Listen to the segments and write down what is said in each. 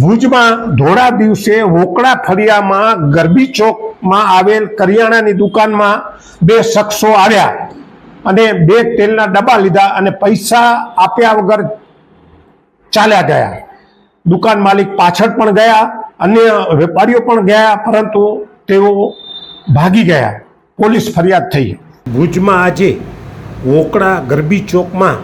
ભુજમાં ધોળા દિવસે વોકડા ફળિયામાં ગરબી ચોકમાં આવેલ કરિયાણાની દુકાનમાં બે શખ્સો આવ્યા અને બે તેલના ડબ્બા લીધા અને પૈસા આપ્યા વગર ચાલ્યા ગયા. દુકાન માલિક પાછળ પણ ગયા, અન્ય વેપારીઓ પણ ગયા, પરંતુ તેઓ ભાગી ગયા. પોલીસ ફરિયાદ થઈ. ભુજમાં આજે વોકડા ગરબી ચોકમાં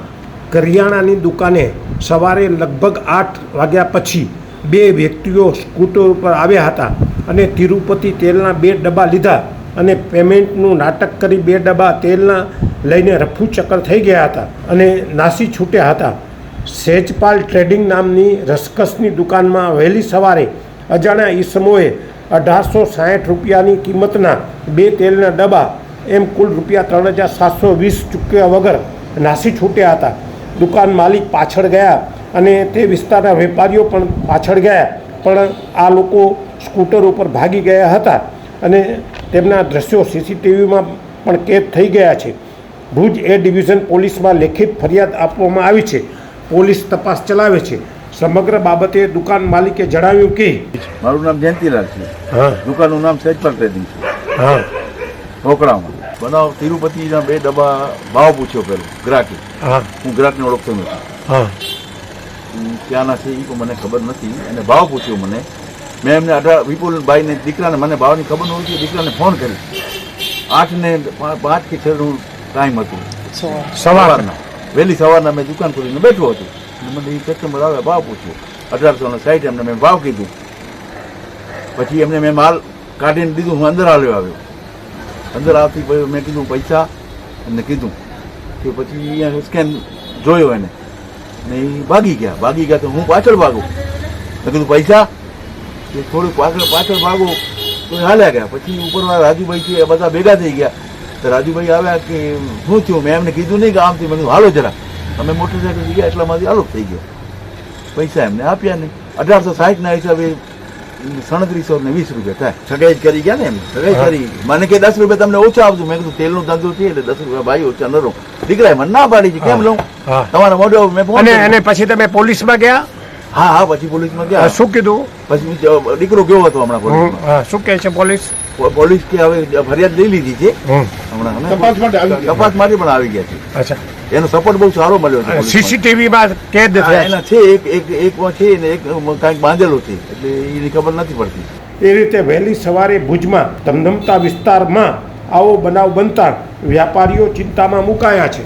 કરિયાણાની દુકાને સવારે લગભગ આઠ વાગ્યા પછી બે વ્યક્તિઓ સ્કૂટર ઉપર આવ્યા હતા અને તિરુપતિ તેલના બે ડબ્બા લીધા અને પેમેન્ટનું નાટક કરી બે ડબ્બા તેલના લઈને રફુ ચક્કર થઈ ગયા હતા અને નાસી છૂટ્યા હતા. સેજપાલ ટ્રેડિંગ નામની રસકસની દુકાનમાં વહેલી સવારે અજાણ્યા ઈસમોએ અઢારસો સાઠ રૂપિયાની કિંમતના બે તેલના ડબ્બા, એમ કુલ રૂપિયા ત્રણ હજાર સાતસો વીસ ચૂક્યા વગર નાસી છૂટ્યા હતા. દુકાન માલિક પાછળ ગયા અને તે વિસ્તારના વેપારીઓ પણ પાછળ ગયા. પણ આ લોકો સ્કૂટર ઉપર ભાગી ગયા હતા અને તેમના દ્રશ્યો સીસીટીવીમાં પણ કેદ થઈ ગયા છે. ભુજ એ ડિવિઝન પોલીસમાં લેખિત ફરિયાદ આપવામાં આવી છે. પોલીસ તપાસ ચલાવે છે. સમગ્ર બાબતે દુકાન માલિકે જણાવ્યું કે મારું નામ જયંતિલાલ છે. દુકાનનું નામ સહેજપાલ ટ્રેડિંગ છે. હા. ઢોકળામાં બનાવ તિરુપતિના બે ડબ્બા ભાવ પૂછ્યો પેલો ગ્રાહકે. હા. ગ્રાહકને ઓળખતો નથી. ક્યાંના છે એ મને ખબર નથી. અને ભાવ પૂછ્યો મને. મેં એમને અઢાર વિપુલભાઈને દીકરાને મને ભાવની ખબર નહોતી દીકરાને ફોન કરી આઠ ને પાંચ કે છનું ટાઈમ હતું. સવારના. વહેલી સવારના મેં દુકાન ખોલીને બેઠો હતો. મને એ કસ્ટમર આવે ભાવ પૂછ્યો. અઢારસો ને સાઠ એમને મેં ભાવ કીધું. પછી એમને મેં માલ કાઢીને દીધું હું અંદર આવ્યો આવ્યો. અંદર આવતી મેં કીધું પૈસા એમને કીધું. કે પછી અહીંયા સ્કેન જોયો એને. ને એ ભાગી ગયા ભાગી ગયા તો હું પાછળ ભાગું. મેં કીધું, પૈસા? એ થોડુંક પાછળ પાછળ ભાગું. તો હાલ્યા ગયા. પછી ઉપરવાળા રાજુભાઈ છે, એ બધા ભેગા થઈ ગયા. તો રાજુભાઈ આવ્યા કે, શું થયું? મેં એમને કીધું નહીં કે આમથી. મેં હાલો જરા. અમે મોટરસાઇકલ ગયા, એટલામાંથી હાલો થઈ ગયા. પૈસા એમને આપ્યા નહીં. અઢારસો સાઠના હિસાબે સડત્રીસો ને વીસ રૂપિયા થાય. સગાઈ જ કરી ગયા ને એમ? સગાઈ કરી. મને કે દસ રૂપિયા તમને ઓછા આપજો. મેં કીધું તેલનું ધંધો છે એટલે દસ રૂપિયા ભાઈ ઓછા ન રહો. દીકરા મને ના પાડી છે. કેમ લઉં? હા. તમારા મોઢે મેં ફોન અને અને પછી તમે પોલીસમાં ગયા? હા હા પછી પોલીસમાં ગયા. શું કીધું? પછી દીકરો ગયો હતો હમણાં પોલીસ હા, શું કહે છે પોલીસ? પોલીસ કે હવે ફરિયાદ લઈ લીધી છે. હમ, હમણાં હમણાં. તપાસ માટે તપાસ માટે પણ આવી ગયા છે. અચ્છા. એનો સપોર્ટ બહુ સારો મળ્યો છે સીસીટીવી સીસીટીવીમાં કેદ એના છે. એક એક એકમાં છે ને એક કાંઈક બાંધેલું છે. એટલે એની ખબર નથી પડતી. એ રીતે વહેલી સવારે ભુજમાં ધમધમતા વિસ્તારમાં આવો બનાવ બનતા વ્યાપારીઓ ચિંતામાં મુકાયા છે.